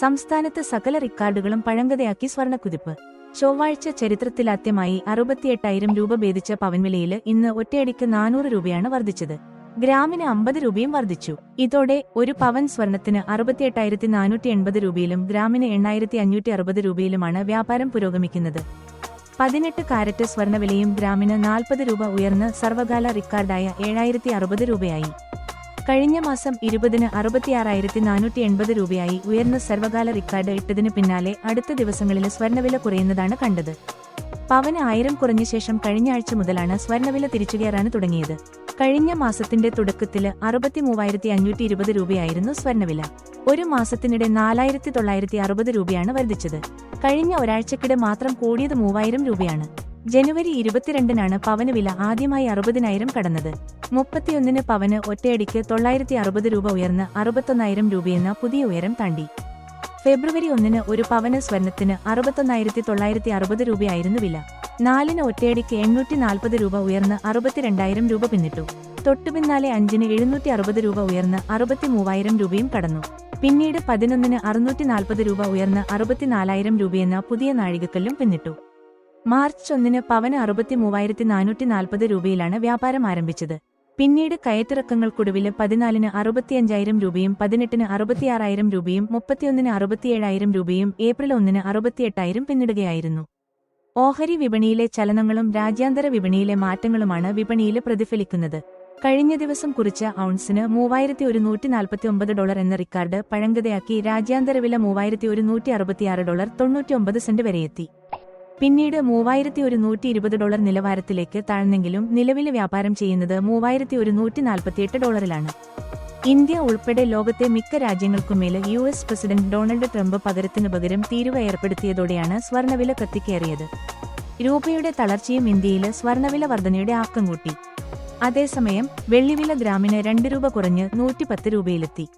സംസ്ഥാനത്ത് സകല റിക്കാർഡുകളും പഴങ്കതയാക്കി സ്വർണക്കുതിപ്പ്. ചൊവ്വാഴ്ച ചരിത്രത്തിലാദ്യമായി അറുപത്തിയെട്ടായിരം രൂപ ഭേദിച്ച പവൻവിലയിൽ ഇന്ന് ഒറ്റയടിക്ക് നാനൂറ് രൂപയാണ് വർദ്ധിച്ചത്. ഗ്രാമിന് അമ്പത് രൂപയും വർദ്ധിച്ചു. ഇതോടെ ഒരു പവൻ സ്വർണത്തിന് അറുപത്തിയെട്ടായിരത്തി നാനൂറ്റി എൺപത് രൂപയിലും ഗ്രാമിന് എണ്ണായിരത്തി അഞ്ഞൂറ്റി അറുപത് രൂപയിലുമാണ് വ്യാപാരം പുരോഗമിക്കുന്നത്. പതിനെട്ട് കാരറ്റ് സ്വർണവിലയും ഗ്രാമിന് നാൽപ്പത് രൂപ ഉയർന്ന് സർവകാല റിക്കാർഡായ ഏഴായിരത്തി അറുപത് രൂപയായി. കഴിഞ്ഞ മാസം ഇരുപതിന് അറുപത്തിയാറായിരത്തി നാനൂറ്റി എൺപത് രൂപയായി ഉയർന്ന സർവകാല റിക്കാർഡ് ഇട്ടതിന് പിന്നാലെ അടുത്ത ദിവസങ്ങളിലെ സ്വർണവില കുറയുന്നതാണ് കണ്ടത്. പവന് ആയിരം കുറഞ്ഞ ശേഷം കഴിഞ്ഞ ആഴ്ച മുതലാണ് സ്വർണവില തിരിച്ചുകയറാൻ തുടങ്ങിയത്. കഴിഞ്ഞ മാസത്തിന്റെ തുടക്കത്തിൽ അറുപത്തി മൂവായിരത്തി അഞ്ഞൂറ്റി ഇരുപത് രൂപയായിരുന്നു സ്വർണവില ഒരു മാസത്തിനിടെ നാലായിരത്തി തൊള്ളായിരത്തി അറുപത് രൂപയാണ് വർദ്ധിച്ചത്. കഴിഞ്ഞ ഒരാഴ്ചക്കിടെ മാത്രം കൂടിയത് മൂവായിരം രൂപയാണ്. ജനുവരി ഇരുപത്തിരണ്ടിനാണ് പവന് വില ആദ്യമായി അറുപതിനായിരം കടന്നത്. മുപ്പത്തിയൊന്നിന് പവന് ഒറ്റയടിക്ക് തൊള്ളായിരത്തി അറുപത് രൂപ ഉയർന്ന് അറുപത്തൊന്നായിരം രൂപയെന്ന പുതിയ ഉയരം താണ്ടി. ഫെബ്രുവരി ഒന്നിന് ഒരു പവന് സ്വർണത്തിന് അറുപത്തൊന്നായിരത്തി തൊള്ളായിരത്തി അറുപത് രൂപയായിരുന്നു വില. നാലിന് ഒറ്റയടിക്ക് എണ്ണൂറ്റി നാൽപ്പത് രൂപ ഉയർന്ന് അറുപത്തിരണ്ടായിരം രൂപ പിന്നിട്ടു. തൊട്ടുപിന്നാലെ അഞ്ചിന് എഴുന്നൂറ്റി അറുപത് രൂപ ഉയർന്ന് അറുപത്തി മൂവായിരം രൂപയും കടന്നു. പിന്നീട് പതിനൊന്നിന് അറുന്നൂറ്റി നാൽപ്പത് രൂപ ഉയർന്ന് അറുപത്തിനാലായിരം രൂപയെന്ന പുതിയ നാഴികക്കല്ലും പിന്നിട്ടു. മാർച്ച് ഒന്നിന് പവന് അറുപത്തി മൂവായിരത്തി നാനൂറ്റി നാൽപ്പത് രൂപയിലാണ് വ്യാപാരം ആരംഭിച്ചത്. പിന്നീട് കയറ്റിറക്കങ്ങൾക്കൊടുവിൽ പതിനാലിന് അറുപത്തിയഞ്ചായിരം രൂപയും പതിനെട്ടിന് അറുപത്തിയാറായിരം രൂപയും മുപ്പത്തിയൊന്നിന് അറുപത്തിയേഴായിരം രൂപയും ഏപ്രിൽ ഒന്നിന് അറുപത്തിയെട്ടായിരം പിന്നിടുകയായിരുന്നു. ഓഹരി വിപണിയിലെ ചലനങ്ങളും രാജ്യാന്തര വിപണിയിലെ മാറ്റങ്ങളുമാണ് വിപണിയിൽ പ്രതിഫലിക്കുന്നത്. കഴിഞ്ഞ ദിവസം കുറിച്ച ഔൺസിന് മൂവായിരത്തി ഒരുന്നൂറ്റി നാൽപ്പത്തി ഒമ്പത് ഡോളർ എന്ന റിക്കാർഡ് പഴങ്കതയാക്കി രാജ്യാന്തര വില മൂവായിരത്തി ഒരുന്നൂറ്റി അറുപത്തിയാറ് ഡോളർ തൊണ്ണൂറ്റിയൊമ്പത് സെന്റ് വരെയെത്തി. പിന്നീട് മൂവായിരത്തി ഒരു നൂറ്റി ഇരുപത് ഡോളർ നിലവാരത്തിലേക്ക് താഴ്ന്നെങ്കിലും നിലവിലെ വ്യാപാരം ചെയ്യുന്നത് മൂവായിരത്തി ഒരു നൂറ്റി നാൽപ്പത്തിയെട്ട് ഡോളറിലാണ്. ഇന്ത്യ ഉൾപ്പെടെ ലോകത്തെ മിക്ക രാജ്യങ്ങൾക്കുമേൽ U S president Donald Trump പകരത്തിനു പകരം തീരുവ ഏർപ്പെടുത്തിയതോടെയാണ് സ്വർണവില കത്തിക്കേറിയത്. രൂപയുടെ തളർച്ചയും ഇന്ത്യയിൽ സ്വർണവില വർധനയുടെ ആക്കം കൂട്ടി. അതേസമയം വെള്ളിവില ഗ്രാമിന് രണ്ട് രൂപ കുറഞ്ഞ് നൂറ്റിപ്പത്ത് രൂപയിലെത്തി.